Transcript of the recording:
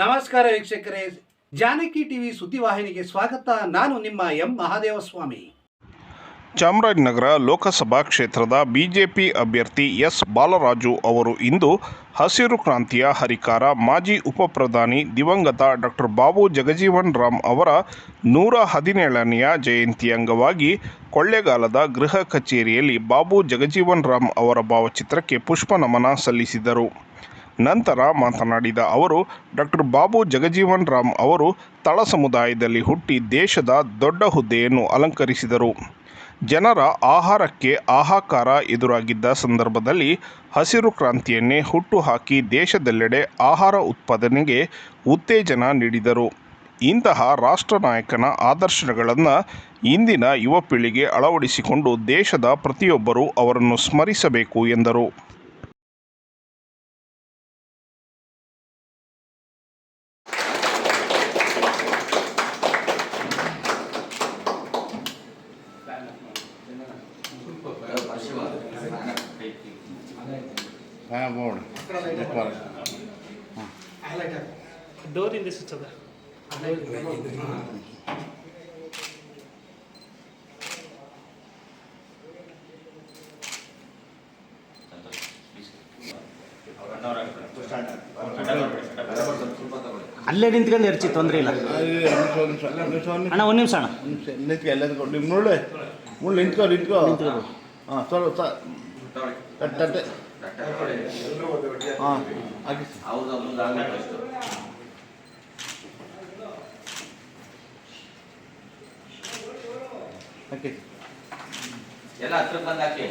ನಮಸ್ಕಾರ ವೀಕ್ಷಕರೇ. ಜಾನಕಿ ಟಿವಿ ಸುದ್ದಿವಾಹಿನಿಗೆ ಸ್ವಾಗತ. ನಾನು ನಿಮ್ಮ ಎಂ ಮಹಾದೇವಸ್ವಾಮಿ. ಚಾಮರಾಜನಗರ ಲೋಕಸಭಾ ಕ್ಷೇತ್ರದ ಬಿಜೆಪಿ ಅಭ್ಯರ್ಥಿ ಎಸ್ ಬಾಲರಾಜು ಅವರು ಇಂದು ಹಸಿರು ಕ್ರಾಂತಿಯ ಹರಿಕಾರ. ಮಾಜಿ ಉಪಪ್ರಧಾನಿ ದಿವಂಗತ ಡಾಕ್ಟರ್ ಬಾಬು ಜಗಜೀವನ್ ರಾಮ್ ಅವರ ನೂರ ಹದಿನೇಳನೆಯ ಜಯಂತಿ ಅಂಗವಾಗಿ ಕೊಳ್ಳೇಗಾಲದ ಗೃಹ ಕಚೇರಿಯಲ್ಲಿ ಬಾಬು ಜಗಜೀವನ್ ರಾಮ್ ಅವರ ಭಾವಚಿತ್ರಕ್ಕೆ ಪುಷ್ಪ ನಮನ ಸಲ್ಲಿಸಿದರು. ನಂತರ ಮಾತನಾಡಿದ ಅವರು, ಡಾಕ್ಟರ್ ಬಾಬು ಜಗಜೀವನ್ ರಾಮ್ ಅವರು ತಳ ಸಮುದಾಯದಲ್ಲಿ ಹುಟ್ಟಿ ದೇಶದ ದೊಡ್ಡ ಹುದ್ದೆಯನ್ನು ಅಲಂಕರಿಸಿದರು. ಜನರ ಆಹಾರಕ್ಕೆ ಆಹಾಕಾರ ಎದುರಾಗಿದ್ದ ಸಂದರ್ಭದಲ್ಲಿ ಹಸಿರು ಕ್ರಾಂತಿಯನ್ನೇ ಹುಟ್ಟುಹಾಕಿ ದೇಶದೆಲ್ಲೆಡೆ ಆಹಾರ ಉತ್ಪಾದನೆಗೆ ಉತ್ತೇಜನ ನೀಡಿದರು. ಇಂತಹ ರಾಷ್ಟ್ರ ನಾಯಕನ ಆದರ್ಶಗಳನ್ನು ಇಂದಿನ ಯುವ ಪೀಳಿಗೆ ಅಳವಡಿಸಿಕೊಂಡು ದೇಶದ ಪ್ರತಿಯೊಬ್ಬರೂ ಅವರನ್ನು ಸ್ಮರಿಸಬೇಕು ಎಂದರು. ಹಾಂ ಬೋರ್ಡ್. ಡೋರಿಂದ ಸುತ್ತದ. ಅಲ್ಲೇ ನಿಂತ್ಕೊಂಡು ಎರಚಿ ತೊಂದರೆ ಇಲ್ಲ? ಅಣ್ಣ ಒಂದು ನಿಮಿಷ ಅಣ್ಣ. ನಿಂತ್ಕೊ ಮುಳ್ಳು. ಮುಳ್ಳು ನಿಂತ್ಕೊ. ನಿಂತ್ಕೊ. ಹಾಂ ಸ್ವಲ್ಪ ಸ ತಟ್ಟೆ ಹಾಂ ಹಾಕಿ ಹಾಕಿ ಎಲ್ಲ ಹತ್ರ ಬಂದು ಹಾಕಿ.